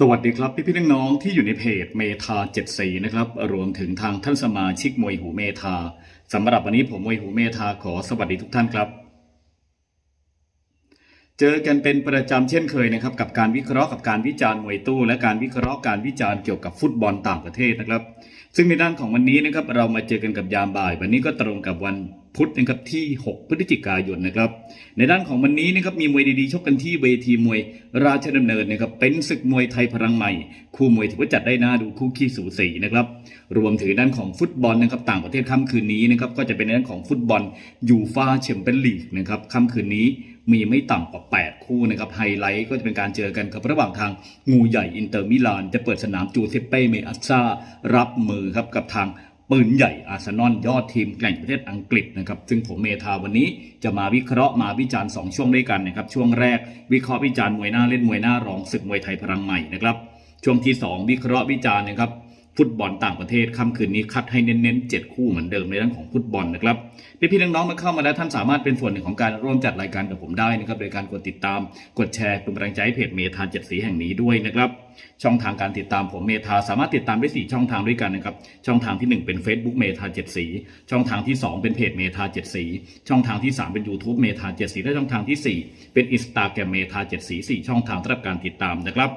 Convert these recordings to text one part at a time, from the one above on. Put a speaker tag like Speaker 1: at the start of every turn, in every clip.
Speaker 1: สวัสดีครับพี่พี่น้องๆที่อยู่ในเพจเมทาเจ็ดสีนะครับรวมถึงทางท่านสมาชิกมวยหูเมทาสำหรับวันนี้ผมมวยหูเมทาขอสวัสดีทุกท่านครับ จอกันเป็นประจำเช่นเคยนะครับกับการวิเคราะห์กับการวิจารณ์มวยตู้ และการวิเคราะห์การวิจารณ์เกี่ยวกับฟุตบอลต่างประเทศนะครับ ซึ่งในด้านของวันนี้นะครับเรามาเจอกันกับยามบ่าย วันนี้ก็ตรงกับวันพุธนะครับที่ 6 พฤศจิกายนนะครับ ในด้านของวันนี้นะครับมีมวยดีๆชกกันที่เวทีมวยราชดำเนินนะครับเป็นศึกมวยไทยพลังใหม่ คู่มวยถือว่าจัดได้น่าดูคู่ขี้สูสีนะครับรวมถึงด้านของฟุตบอลนะครับต่างประเทศค่ำคืนนี้นะครับก็จะเป็นในด้านของฟุตบอลยูฟาแชมเปี้ยนลีกนะครับค่ำคืนนี้ มีไม่ต่ำกว่า 8 คู่นะครับไฮไลท์ก็จะเป็นการเจอกันครับระหว่างทางงูใหญ่อินเตอร์มิลาน จะเปิดสนามจูเซปเป้เมอัสซารับมือครับกับทางปืนใหญ่อาร์เซนอลยอดทีมแกร่งประเทศอังกฤษนะครับซึ่งผมเมธาวันนี้จะมาวิเคราะห์มาวิจารณ์ 2 ช่วงด้วยกันนะครับช่วงแรกวิเคราะห์วิจารณ์มวยหน้าเล่นมวยหน้ารองศึกมวยไทยพลังใหม่นะครับช่วงที่ 2 วิเคราะห์วิจารณ์นะครับ ฟุตบอลต่างประเทศค่ำคืนนี้คัดให้เน้นๆ 7 คู่เหมือนเดิมในเรื่องของฟุตบอลนะครับพี่ๆน้องๆมาเข้ามาแล้วท่านสามารถเป็นส่วนหนึ่งของการร่วมจัดรายการกับผมได้นะครับโดยการกดติดตามกดแชร์เป็นกำลังใจให้เพจเมธาเจ็ดสีแห่งนี้ด้วยนะครับช่องทางการติดตามผมเมธาสามารถติดตามได้4ช่องทางด้วยกันนะครับช่องทางที่ 1 เป็น Facebook เมธาเจ็ดสีช่องทางที่ 2 เป็นเพจเมธาเจ็ดสีช่องทางที่ 3 เป็น YouTube เมธาเจ็ดสีและช่องทางทีสี่4 เป็น Instagram เมธาเจ็ดสี4ช่องทางสำหรับการติดตามนะครับ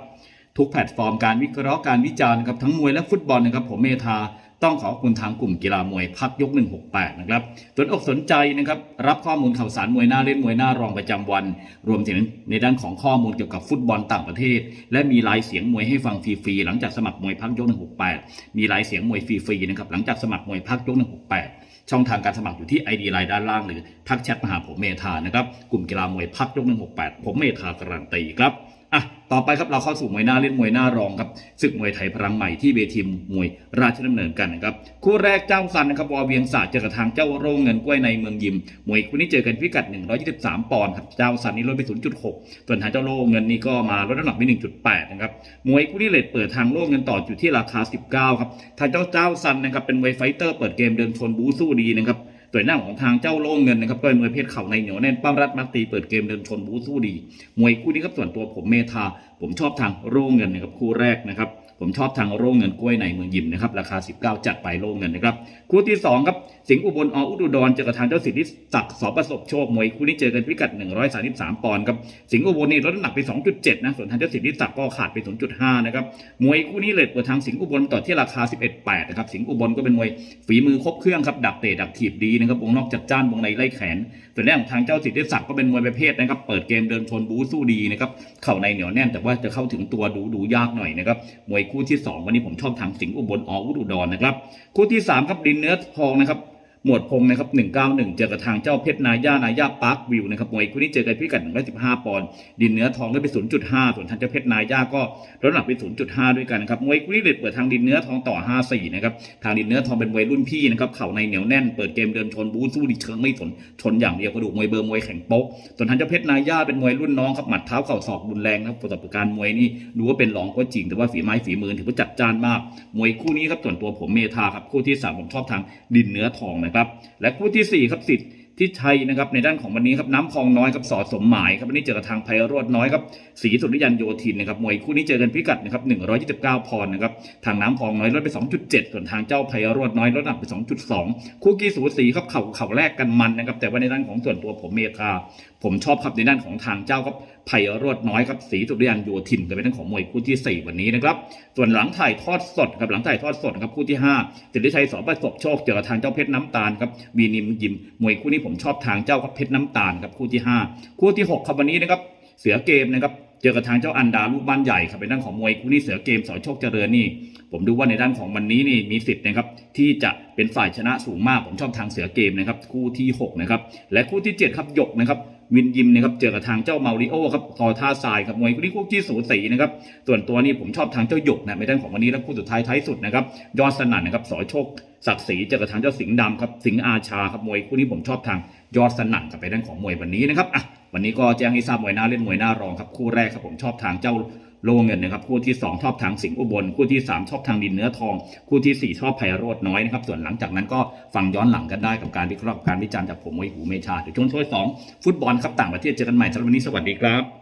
Speaker 1: ทุกแพลตฟอร์มการวิเคราะห์การวิจารณ์ครับทั้งมวยและฟุตบอลนะครับผมเมธาต้องขอบคุณทางกลุ่มกีฬามวยพักยก 168 นะครับสนอกสนใจนะครับรับข้อมูลข่าวสารมวยหน้าเล่นมวยหน้ารองประจำวัน รวมถึงในด้านของข้อมูลเกี่ยวกับฟุตบอลต่างประเทศ และมีลายเสียงมวยให้ฟังฟรีๆหลังจากสมัครมวยพักยก 168 มีลายเสียงมวยฟรีๆนะครับหลังจากสมัครมวยพักยก 168 ช่องทางการสมัครอยู่ที่ ID ไลน์ด้านล่างหรือทักแชทมาหาผมเมธานะครับกลุ่มกีฬามวยพักยก 168 ผมเมธาการันตีครับ อะต่อไปครับเราเข้าสู่มวยหน้าเล่นมวยหน้ารองครับศึกมวยไทยพลังใหม่ที่เวทีมวยราชดำเนินกันนะครับคู่แรกเจ้าสันนะครับวอเวียงศาสตร์เจอกับทางเจ้าโรงเงินกล้วยในเมืองยิมมวยคู่นี้เจอกันพิกัด 123 ปอนด์ครับเจ้าสันนี่ลดไป 0.6 ส่วนทางเจ้าโรงเงินนี่ก็มาลดน้ำหนักไป 1.8 นะครับมวยคู่นี้เลทเปิดทางโรงเงินต่ออยู่ที่ราคา 19 ครับทางเจ้าเจ้าสันนะครับเป็นมวยไฟเตอร์เปิดเกมเดินชนบูสู้ดีนะครับ ตัวหน้าของทางเจ้าโล่งเงินนะครับก็เป็นมวยเพศเข่าในเหนียวแน่นปั้มรัดมัดตีเปิดเกมเดินชนบูสู้ดี มวยคู่นี้ครับส่วนตัวผมเมธาผมชอบทางโล่งเงินนะครับคู่แรกนะครับผมชอบทางโล่งเงินกล้วยในเมืองยิมนะครับราคา 19 จัดไปโล่งเงินนะครับคู่ที่2ครับสิงห์อุบลออุดรดรเจอกับทางเจ้าสิทธิศักดิ์สอประสบโชคมวยคู่นี้เจอกันพิกัด 133 ปอนด์ครับสิงห์อุบลนี่ลดน้ำหนักไป 2.7 นะส่วนทางเจ้าสิทธิศักดิ์ก็ขาดไป 0.5 นะครับมวยคู่นี้เลยเปิดทางสิงห์อุบลต่อที่ราคา 11.8 นะครับสิงห์อุบลก็เป็นมวยฝีมือครบเครื่องครับดักเตะดักถีบดีนะครับวงนอกจัดจ้านวงในไล่แขน ส่วนแรกของทางเจ้าสิทธิศักดิ์ก็เป็นมวยประเภทนะครับ เปิดเกมเดินชนบูสู้ดีนะครับเข่าในเหนียวแน่นแต่ว่าจะเข้าถึงตัวดูดูยากหน่อยนะครับมวยคู่ที่ 2 วันนี้ผมชอบทางสิงห์อุบลออุดรนะครับคู่ที่3ครับดินเนื้อทองนะครับ หมวดพงนะครับ 191 เจอกับทางเจ้าเพชรนาย่านาย่าปาร์ควิวนะครับมวยคู่นี้เจอกันพิกัด115ปอนด์ดินเนื้อทองได้ไป 0.5 ส่วนทางเจ้าเพชรนาย่าก็ลดหนักไป0.5 ด้วยกันนะครับมวยคู่นี้เลทเปิดทางดินเนื้อทองต่อ 54 นะครับทางดินเนื้อทองเป็นมวยรุ่นพี่นะครับเข่าในเหนียวแน่นเปิดเกมเดินชนบูสู้ดีเชิงไม่สนชนอย่างเดียวกระดูกมวยเบอร์มวยแข็งโป๊กส่วนทางเจ้าเพชรนาย่าเป็นมวยรุ่นน้องครับหมัดเท้าเข่าศอกรุนแรงนะครับประสบการณ์มวยนี่ดูว่าเป็นรองก็จริงแต่ว่าฝีไม้ฝีมือถือว่าจัดจ้านมากมวยคู่นี้ครับส่วนตัวผมเมธาครับคู่ที่สามผมชอบทางดินเนื้อทองนะครับ และคู่ที่สี่ครับสิทธิ์ที่ชัยนะครับในด้านของวันนี้ครับน้ำพองน้อยครับสอดสมหมายครับวันนี้เจอกับทางไพโรดน้อยครับศรีสุริยันโยธินนะครับมวยคู่นี้เจอกันพิกัดนะครับ129ปอนด์นะครับทางน้ำพองน้อยลดไป 2.7 ส่วนทางเจ้าไพโรดน้อยลดหนักไป 2.2 คู่กี้สูสีครับเข่าเข่าแรกกันมันนะครับแต่ว่าในด้านของส่วนตัวผมเมธาผมชอบครับในด้านของทางเจ้าครับ ไพโรดน้อยครับศรีสุริยันโยธินก็เป็นด้านของมวยคู่ที่สี่วันนี้นะครับ ส่วนหลังถ่ายทอดสดครับหลังถ่ายทอดสดนะครับคู่ที่ห้าสิทธิชัยสอประสบโชคเจอกับทางเจ้าเพชรน้ำตาลครับวีนิมยิมมวยคู่นี้ผมชอบทางเจ้าครับเพชรน้ำตาลครับคู่ที่ห้าคู่ที่หกครับวันนี้นะครับเสือเกมนะครับเจอกับทางเจ้าอันดาลูกบ้านใหญ่ครับเป็นด้านของมวยคู่นี้เสือเกมสอยโชคเจริญนี่ ผมดูว่าในด้านของวันนี้นี่มีสิทธิ์นะครับที่จะเป็นฝ่ายชนะสูงมากผมชอบทางเสือเกมนะครับคู่ที่หกนะครับ และคู่ที่เจ็ดครับหยกนะครับ วินยิมนะครับเจอกับทางเจ้าเมาริโอครับทอท่าทรายกับมวยคู่นี้คู่ที่สูสีนะครับส่วนตัวนี้ผมชอบทางเจ้าหยกนะในด้านของวันนี้และคู่สุดท้ายท้ายสุดนะครับยอดสนั่นนะครับสอโชคศักดิ์ศรีเจอกับทางเจ้าสิงห์ดำครับสิงห์อาชาครับมวยคู่นี้ผมชอบทางยอดสนั่นกับไปด้านของมวยวันนี้นะครับอะวันนี้ก็แจ้งให้ทราบมวยหน้าเล่นมวยหน้ารองครับคู่แรกครับผมชอบทางเจ้า โลเงินนะครับ คู่ที่ 2 ชอบทางสิงห์อุบล คู่ที่ 3 ชอบทางดินเนื้อทอง คู่ทีสี่ 4 ชอบไพโรดน้อยนะครับ ส่วนหลังจากนั้นก็ฟังย้อนหลังกันได้กับการวิเคราะห์การวิจารณ์จากผมวิหูเมชาเดี๋ยวช่วงช่วยสองฟุตบอลครับต่างประเทศเจอกันใหม่สำหรับวันนี้สวัสดีครับ